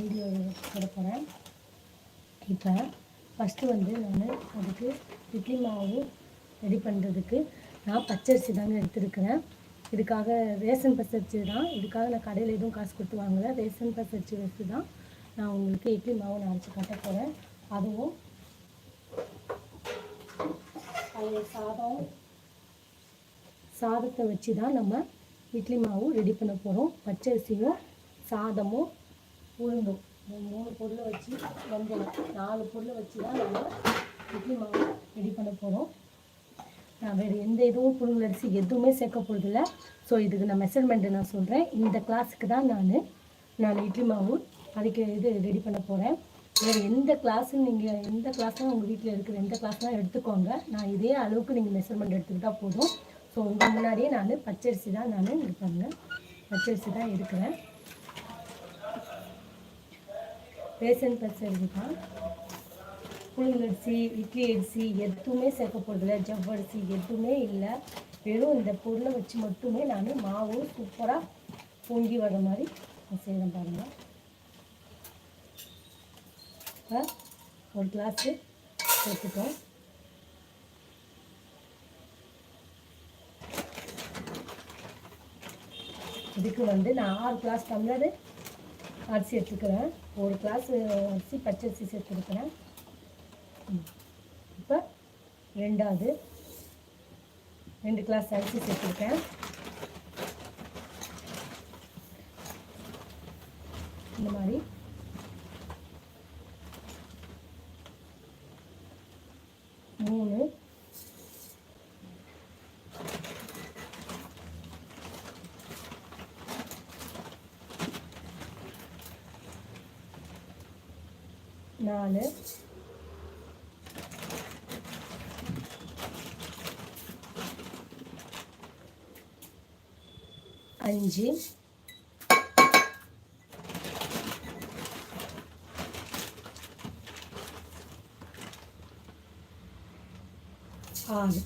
Video போட போகிறேன் இப்போ ஃபஸ்ட்டு வந்து நான் அதுக்கு இட்லி மாவு ரெடி பண்ணுறதுக்கு நான் பச்சரிசி தாங்க எடுத்திருக்கிறேன். இதுக்காக ரேஷன் பச்சரிசி தான். இதுக்காக நான் கடையில் எதுவும் காசு கொடுத்து வாங்கலை. ரேஷன் பச்சரிசி வச்சு தான் நான் உங்களுக்கு இட்லி மாவு நான் அரைச்சி கட்ட போகிறேன் அதுவும் பழைய சாதம் சாதத்தை வச்சு தான் நம்ம இட்லி மாவு ரெடி பண்ண போகிறோம் பச்சரிசியும் சாதமும் உளுந்தும் மூணு பொருளை வச்சு வெந்தயம் நாலு பொருளை வச்சு தான் நம்ம இட்லி மாவு ரெடி பண்ண போகிறோம் நான் வேறு எந்த இதுவும் புழுங்கல் அரிசி எதுவுமே சேர்க்க போகிறதில்ல ஸோ இதுக்கு நான் மெஷர்மெண்ட்டு நான் சொல்கிறேன் இந்த கிளாஸுக்கு தான் நான் நான் இட்லி மாவு அதுக்கு இது ரெடி பண்ண போகிறேன் வேறு எந்த கிளாஸும் நீங்கள் எந்த கிளாஸும் உங்கள் வீட்டில் இருக்கிற எந்த கிளாஸ்லாம் எடுத்துக்கோங்க. நான் இதே அளவுக்கு நீங்கள் மெஷர்மெண்ட் எடுத்துக்கிட்டால் போதும். ஸோ உங்கள் முன்னாடியே நான் பச்சரிசி தான் நான் இருப்பேன் பச்சரிசி தான் எடுக்கிறேன். ரேஷன் பச்சரிசி தான் புழுங்கல் அரிசி இட்லி அரிசி எதுவுமே சேர்க்க ஜவ்வரிசி எதுவுமே இல்லை. வெறும் இந்த பொருளை வச்சு மட்டுமே நான் மாவு சூப்பராக பொங்கி வர மாதிரி நான் செய்கிறேன் பாருங்கள் இப்போ ஒரு கிளாஸு சேர்த்துட்டோம். இதுக்கு வந்து நான் ஆறு கிளாஸ் டம்ளரு அரிசி எடுத்துக்கிறேன். ஒரு கிளாஸ் அரிசி பச்சரிசி சேர்த்துருக்கிறேன் இப்போ ரெண்டாவது ரெண்டு கிளாஸ் அரிசி சேர்த்துருக்கேன் இந்த மாதிரி மூணு நாலு. அஞ்சு. ஆறு.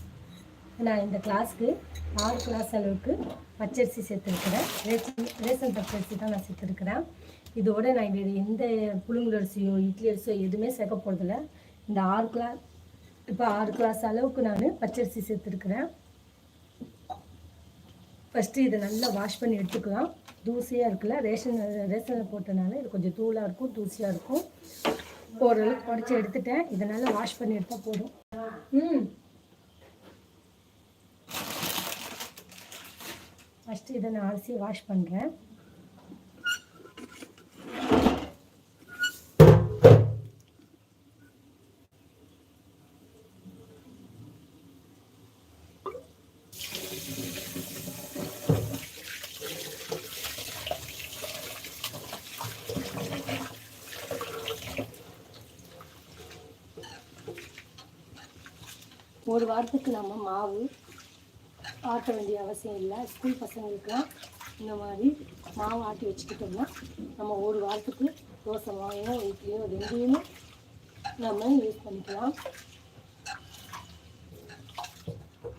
நான் இந்த கிளாஸ்க்கு ஆறு கிளாஸ் அளவுக்கு பச்சரிசி சேர்த்துருக்கிறேன். ரேஷன் ரேஷன் பச்சரிசி தான் நான் சேர்த்துருக்கிறேன். இதோட நான் வேறு எந்த புழுங்கல் அரிசியோ இட்லி அரிசியோ எதுவுமே சேர்க்க போகிறதில்ல இந்த ஆறு கிளாஸ் இப்போ ஆறு கிளாஸ் அளவுக்கு நான் பச்சரிசி சேர்த்துருக்குறேன். ஃபஸ்ட்டு இதை நல்லா வாஷ் பண்ணி எடுத்துக்கலாம். தூசியாக இருக்குல்ல ரேஷன் ரேஷனில் போட்டனால இது கொஞ்சம் தூளாக இருக்கும் தூசியாக இருக்கும். ஓரளவுக்கு உடச்சி எடுத்துட்டேன். இதை நல்லா வாஷ் பண்ணி எடுத்தால் போதும். ம். ஃபஸ்ட்டு இதை நான் அரிசி வாஷ் பண்ணுறேன் ஒரு வாரத்துக்கு நம்ம மாவு ஆட்ட வேண்டிய அவசியம் இல்லை. ஸ்கூல் பசங்களுக்குலாம் இந்த மாதிரி மாவு ஆட்டி வச்சுக்கிட்டோம்னா நம்ம ஒரு வாரத்துக்கு தோசை மாவையும் இட்லியோ ரெண்டையும் நம்ம யூஸ் பண்ணிக்கலாம்.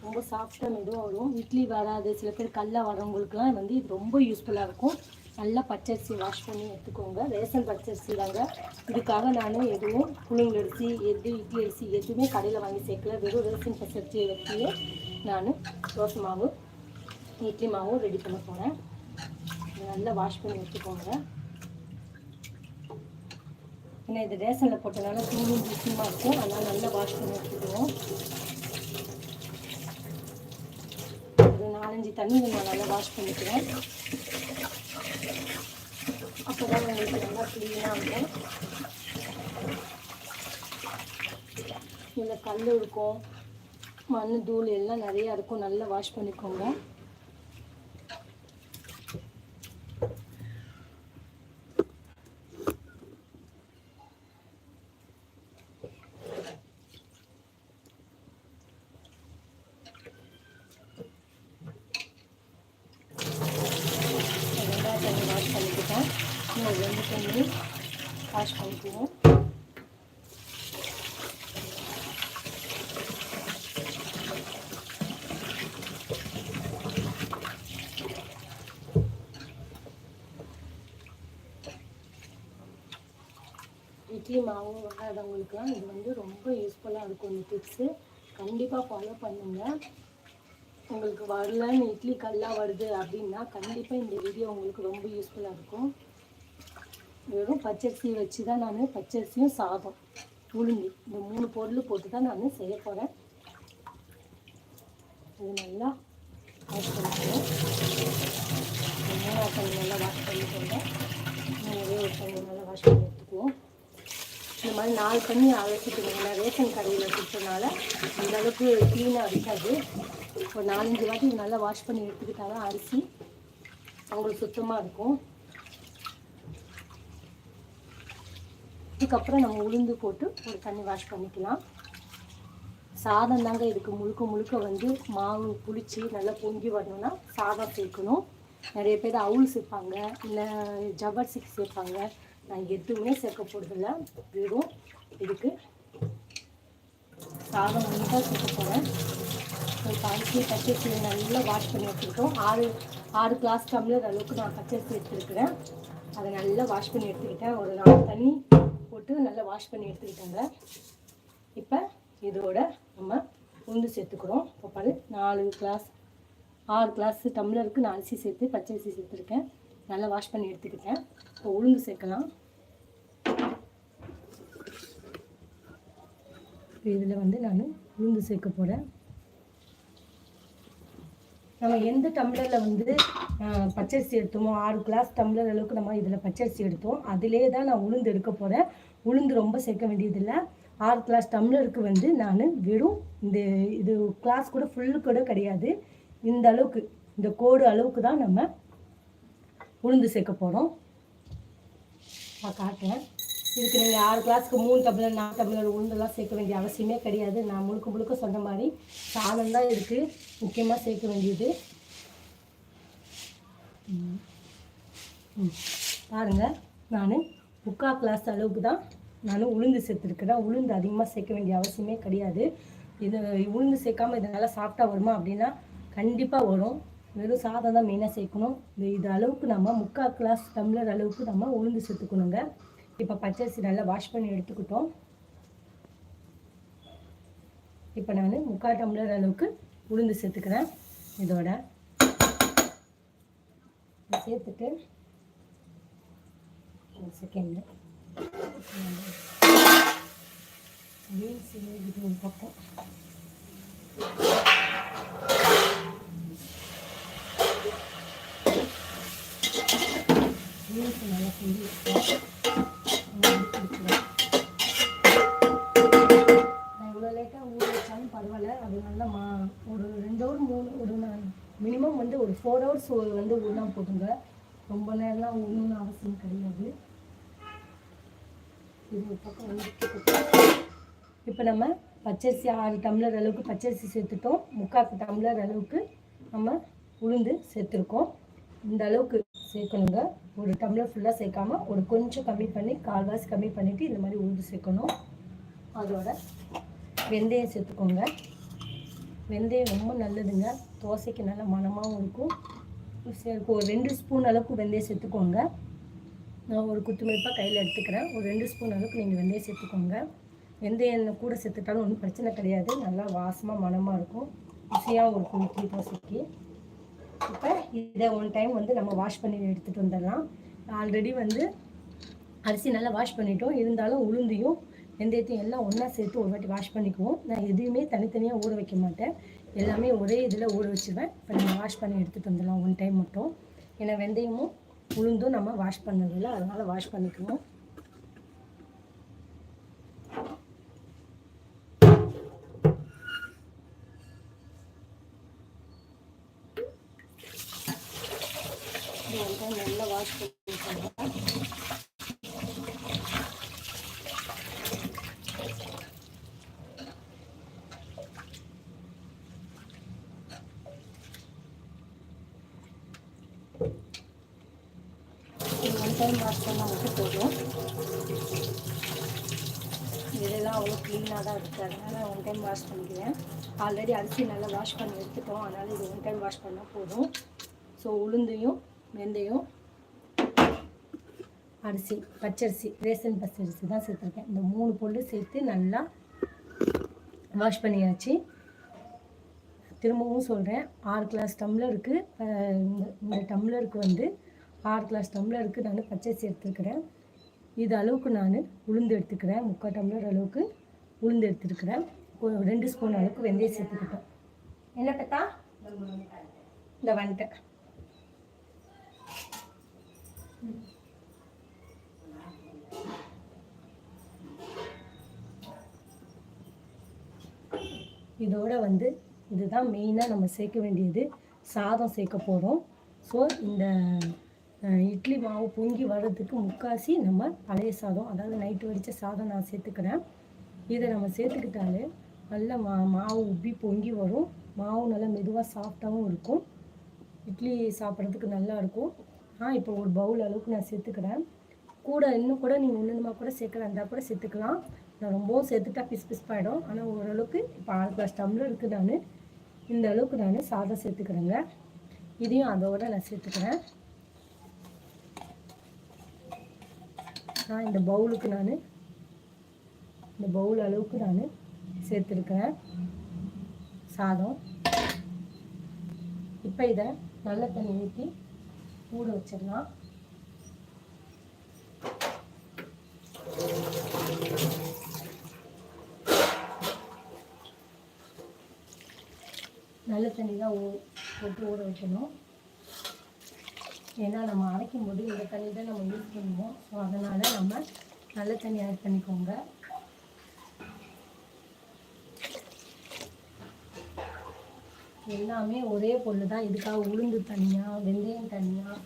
ரொம்ப சாஃப்டாக மெதுவாக வரும். இட்லி வராது. சில பேர் கல்லாக வரவங்களுக்குலாம் வந்து இது ரொம்ப யூஸ்ஃபுல்லாக இருக்கும். நல்லா பச்சரிசி வாஷ் பண்ணி எடுத்துக்கோங்க. ரேஷன் பச்சரிசி தாங்க. இதுக்காக நான் எதுவும் புழுங்கல் அரிசி எது இட்லி அரிசி எதுவுமே கடையில் வாங்கி சேர்க்கல. வெறும் ரேஷன் பச்சரிசி வச்சு நான் தோசை மாவு இட்லி மாவும் ரெடி பண்ண போகிறேன் நல்லா வாஷ் பண்ணி எடுத்துக்கோங்க. ஏன்னா இது ரேஷனில் போட்டனால தூளும் தூசியமாக இருக்கும். அதனால் நல்லா வாஷ் பண்ணி எடுத்துக்குவோம். ஒரு நாலஞ்சு தண்ணி நான் நல்லா வாஷ் பண்ணிக்கிறேன். அப்போ தான் உங்களுக்கு நல்லா க்ளீனாக இருக்கும் இதில் கல் இருக்கும் மண் தூள் எல்லாம் நிறையா இருக்கும். நல்லா வாஷ் பண்ணிக்கோங்க ரெண்டாவது தண்ணி வாஷ் பண்ணிக்கிட்டேன் இன்னும் ரெண்டு தண்ணி வாஷ் பண்ணிக்குவோம் இட்லி மாவு வராதவங்களுக்குலாம் இது வந்து ரொம்ப யூஸ்ஃபுல்லாக இருக்கும் இந்த டிப்ஸு கண்டிப்பாக ஃபாலோ பண்ணுங்கள் உங்களுக்கு வரலன்னு இட்லி கல்லாக வருது அப்படின்னா கண்டிப்பாக இந்த வீடியோ உங்களுக்கு ரொம்ப யூஸ்ஃபுல்லாக இருக்கும். வெறும் பச்சரிசி வச்சு தான் நான் பச்சரிசியும் சாதம் உளுந்து இந்த மூணு பொருள் போட்டு தான் நான் செய்ய போகிறேன் இது நல்லா வாஷ் பண்ணிக்கிறேன் நல்லா வாஷ் பண்ணிக்கோங்க. இன்னும் ஒரே ஒரு நல்லா வாஷ் பண்ணி எடுத்துக்குவோம். இந்த மாதிரி நாலு தண்ணி அழைச்சிட்டுங்க ரேஷன் கடையில் கொடுத்தனால அந்தளவுக்கு க்ளீனாக இருக்காது. ஒரு நாலஞ்சு வாட்டி நல்லா வாஷ் பண்ணி எடுத்துக்கிட்டா தான் அரிசி அவங்களுக்கு சுத்தமாக இருக்கும். இதுக்கப்புறம் நம்ம உளுந்து போட்டு ஒரு தண்ணி வாஷ் பண்ணிக்கலாம். சாதம் தாங்க இதுக்கு முழுக்க முழுக்க வந்து மாவு புளிச்சு நல்லா பொங்கி வரணும்னா சாதம் சேர்க்கணும். நிறைய பேர் அவுள் சேர்ப்பாங்க இல்லை ஜவ்வரிசிக்கு சேர்ப்பாங்க. நான் எதுவுமே சேர்க்க போகிறதில்ல வெறும் இதுக்கு சாதம் வந்து தான் சேர்க்க போகிறேன் இப்போ பச்சரிசியை நல்லா வாஷ் பண்ணி வச்சுருக்கோம். ஆறு ஆறு கிளாஸ் டம்ளர் அளவுக்கு நான் பச்சரிசி எடுத்துருக்கிறேன். அதை நல்லா வாஷ் பண்ணி எடுத்துக்கிட்டேன். ஒரு நாலு தண்ணி போட்டு நல்லா வாஷ் பண்ணி எடுத்துக்கிட்டேங்க. இப்போ இதோட நம்ம உளுந்து சேர்த்துக்கிறோம். இப்போ பாரு நாலு கிளாஸ் ஆறு கிளாஸ் டம்ளருக்கு நான் அரிசி சேர்த்து பச்சரிசி சேர்த்துருக்கேன். நல்லா வாஷ் பண்ணி எடுத்துக்கிட்டேன். இப்போ உளுந்து சேர்க்கலாம். இதில் வந்து நான் உளுந்து சேர்க்க போகிறேன் நம்ம எந்த டம்ளரில் வந்து பச்சரிசி எடுத்தோமோ ஆறு கிளாஸ் டம்ளர் அளவுக்கு நம்ம இதில் பச்சரிசி எடுத்தோம். அதிலே தான் நான் உளுந்து எடுக்க போகிறேன் உளுந்து ரொம்ப சேர்க்க வேண்டியதில்லை. ஆறு கிளாஸ் டம்ளருக்கு வந்து நான் வெறும் இந்த இது கிளாஸ் கூட ஃபுல்லு கூட கிடையாது. இந்த அளவுக்கு இந்த கோடு அளவுக்கு தான் நம்ம உளுந்து சேர்க்க போகிறோம் நான் காட்டுறேன். இதுக்கு நீங்கள் ஆறு கிளாஸ்க்கு மூணு டம்ளர் நாலு டம்ளர் உளுந்தெல்லாம் சேர்க்க வேண்டிய அவசியமே கிடையாது. நான் முழுக்க முழுக்க சொன்ன மாதிரி சாதம் தான் இருக்குது முக்கியமாக சேர்க்க வேண்டியது. பாருங்கள் நான் முக்கால் கிளாஸ் அளவுக்கு தான் நான் உளுந்து சேர்த்துருக்கிறேன் உளுந்து அதிகமாக சேர்க்க வேண்டிய அவசியமே கிடையாது. இது உளுந்து சேர்க்காம இது நல்லா சாப்பிட்டா வருமா அப்படின்னா கண்டிப்பாக வரும். வெறும் சாதம் தான் மெயினாக சேர்க்கணும். இது இது அளவுக்கு நம்ம முக்கால் கிளாஸ் டம்ளர் அளவுக்கு நம்ம உளுந்து சேர்த்துக்கணுங்க. இப்போ பச்சரிசி நல்லா வாஷ் பண்ணி எடுத்துக்கிட்டோம். இப்போ நான் முக்கால் டம்ளர் அளவுக்கு உளுந்து சேர்த்துக்கிறேன். இதோட சேர்த்துட்டு ஒரு செகண்ட் பீன்ஸ் இது ஒரு பக்கம். பீன்ஸ் நல்லா செஞ்சு நான் இவ்வளோ லேட்டாக ஊற வச்சாலும் பரவாயில்ல அது நல்லா மா ஒரு ரெண்டு ஹவர் மூணு ஒரு மினிமம் வந்து ஒரு ஃபோர் ஹவர்ஸ் வந்து ஊறினா போட்டுங்க ரொம்ப நேரம்லாம் ஊறணும்னு அவசியம் கிடையாது இது ஒரு பக்கம் வந்து இப்போ நம்ம பச்சரிசி ஆறு டம்ளர் அளவுக்கு பச்சரிசி சேர்த்துட்டோம் முக்கால் டம்ளர் அளவுக்கு நம்ம உளுந்து சேர்த்துருக்கோம் இந்த அளவுக்கு சேர்க்கணுங்க. ஒரு டம்ளர் ஃபுல்லாக சேர்க்காம ஒரு கொஞ்சம் கம்மி பண்ணி கால்வாசி கம்மி பண்ணிவிட்டு இந்த மாதிரி உளுந்து சேர்க்கணும். அதோட வெந்தயம் சேர்த்துக்கோங்க. வெந்தயம் ரொம்ப நல்லதுங்க. தோசைக்கு நல்ல மணமாகவும் இருக்கும். சரி, இப்போ ஒரு ரெண்டு ஸ்பூன் அளவுக்கு வெந்தயம் சேர்த்துக்கோங்க. நான் ஒரு குத்துமதிப்பாக கையில் எடுத்துக்கிறேன். ஒரு ரெண்டு ஸ்பூன் அளவுக்கு நீங்கள் வெந்தயம் சேர்த்துக்கோங்க. வெந்தயம் கூட சேர்த்துட்டாலும் ஒன்றும் பிரச்சனை கிடையாது. நல்லா வாசமாக மனமாக இருக்கும். ருசியாகவும் இருக்கும் இட்லி தோசைக்கு. இப்போ இதை ஒன் டைம் வந்து நம்ம வாஷ் பண்ணி எடுத்துகிட்டு வந்துடலாம். ஆல்ரெடி வந்து அரிசி நல்லா வாஷ் பண்ணிட்டோம். இருந்தாலும் உளுந்தையும் வெந்தயத்தையும் எல்லாம் ஒன்றா சேர்த்து ஒரு வாட்டி வாஷ் பண்ணிக்குவோம். நான் எதுவுமே தனித்தனியாக ஊற வைக்க மாட்டேன். எல்லாமே ஒரே இதில் ஊற வச்சுருவேன். இப்போ நம்ம வாஷ் பண்ணி எடுத்துகிட்டு வந்துடலாம் ஒன் டைம் மட்டும். ஏன்னா வெந்தயமும் உளுந்தும் நம்ம வாஷ் பண்ணதில்லை அதனால் வாஷ் பண்ணிக்குவோம் இது ஒன் டைம் நல்லா வாஷ் பண்ணிக்கோங்க இது ஒன் டைம் வாஷ் பண்ணால் மட்டும் போதும் இதெல்லாம் அவ்வளோ க்ளீனாக தான் இருக்குது அதனால் ஒன் டைம் வாஷ் பண்ணிக்கிறேன். ஆல்ரெடி அரிசி நல்லா வாஷ் பண்ணி எடுத்துட்டோம். அதனால் இது ஒன் டைம் வாஷ் பண்ணால் போதும். ஸோ உளுந்தையும் வெந்தயம் அரிசி பச்சரிசி ரேசன் பச்சரிசி தான் சேர்த்துருக்கேன். இந்த மூணு பொருள் சேர்த்து நல்லா வாஷ் பண்ணியாச்சு. திரும்பவும் சொல்கிறேன் ஆறு கிளாஸ் டம்ளருக்கு இந்த இந்த டம்ளருக்கு வந்து ஆறு கிளாஸ் டம்ளருக்கு நான் பச்சரிசி எடுத்துருக்கிறேன். இது அளவுக்கு நான் உளுந்து எடுத்துக்கிறேன். முக்கால் டம்ளர் அளவுக்கு உளுந்து எடுத்துருக்கிறேன். ஒரு ரெண்டு ஸ்பூன் அளவுக்கு வெந்தயம் சேர்த்துக்கிட்டேன். என்ன பார்த்தா இந்த வந்துட்டேன் இதோட வந்து இதுதான் மெயினாக நம்ம சேர்க்க வேண்டியது. சாதம் சேர்க்க போகிறோம் ஸோ இந்த இட்லி மாவு பொங்கி வர்றதுக்கு முக்காசி நம்ம பழைய சாதம் அதாவது நைட்டு வடித்த சாதம் நான் சேர்த்துக்கிறேன். இதை நம்ம சேர்த்துக்கிட்டாலே நல்லா மா மாவு உப்பி பொங்கி வரும். மாவு நல்லா மெதுவாக சாஃப்டாகவும் இருக்கும். இட்லி சாப்பிட்றதுக்கு நல்லா இருக்கும். நான் இப்போ ஒரு பவுல் அளவுக்கு நான் சேர்த்துக்கிறேன். கூட இன்னும் கூட நீங்கள் ஒன்றுமா கூட சேர்க்கலாம் இருந்தால் கூட சேர்த்துக்கலாம். நான் ரொம்பவும் சேர்த்துட்டா பிஸ் பிஸ் ஆனால் ஓரளவுக்கு இப்போ ஆறு கிளாஸ் டம்ளர் இருக்குது நான். இந்த அளவுக்கு நான் சாதம் சேர்த்துக்கிறேங்க. இதையும் அதோட நான் சேர்த்துக்கிறேன். நான் இந்த பவுலுக்கு நான் இந்த பவுல் அளவுக்கு நான் சேர்த்துருக்கிறேன். சாதம். இப்போ இதை நல்ல தண்ணி ஊற்றி ஊற வச்சிடலாம். நல்ல தண்ணி தான் ஊ போட்டு ஊற வைக்கணும். ஏன்னா நம்ம அரைக்கும் போது இந்த தண்ணி தான் நம்ம யூஸ் பண்ணுவோம். ஸோ அதனால் நம்ம நல்ல தண்ணி ஆட் பண்ணிக்கோங்க. எல்லாமே ஒரே பொருள் தான் இதுக்காக உளுந்து தனியாக வெந்தயம் தனியாக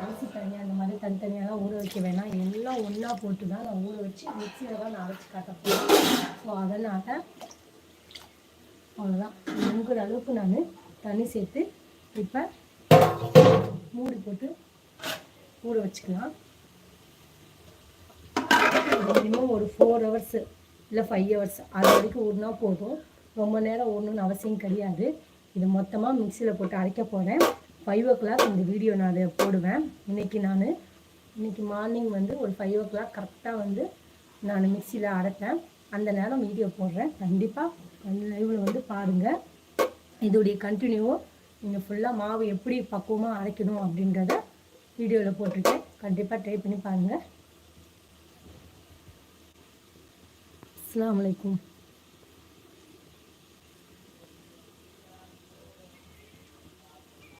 அரிசி தனியாக அந்த மாதிரி தனித்தனியாலாம் ஊற வைக்க வேணாம். எல்லாம் ஒன்றா போட்டு தான் நான் ஊற வச்சு மிக்சியில் தான் நான் அரைச்சி காட்ட போகிறேன் ஸோ அதனால் அவ்வளோதான் முங்குற அளவுக்கு நான் தண்ணி சேர்த்து இப்போ மூடி போட்டு ஊற வச்சுக்கலாம். மினிமம் ஒரு ஃபோர் ஹவர்ஸு இல்லை ஃபைவ் ஹவர்ஸ் அது வரைக்கும் ஊறினா போதும். ரொம்ப நேரம் ஓடணும்னு அவசியம் கிடையாது. இது மொத்தமாக மிக்சியில் போட்டு அரைக்க போகிறேன் ஃபைவ் ஓ கிளாக் இந்த வீடியோ நான் அதை போடுவேன். இன்றைக்கி நான் இன்னைக்கு மார்னிங் வந்து ஒரு ஃபைவ் ஓ கிளாக் கரெக்டாக வந்து நான் மிக்சியில் அரைப்பேன். அந்த நேரம் வீடியோ போடுறேன். கண்டிப்பாக அந்த லைவில் வந்து பாருங்கள் இதோடைய கண்டினியூவும் நீங்கள் ஃபுல்லாக மாவு எப்படி பக்குவமாக அரைக்கணும் அப்படின்றத வீடியோவில் போட்டிருக்கேன். கண்டிப்பாக ட்ரை பண்ணி பாருங்கள் அஸ்ஸலாமு வலைக்கம்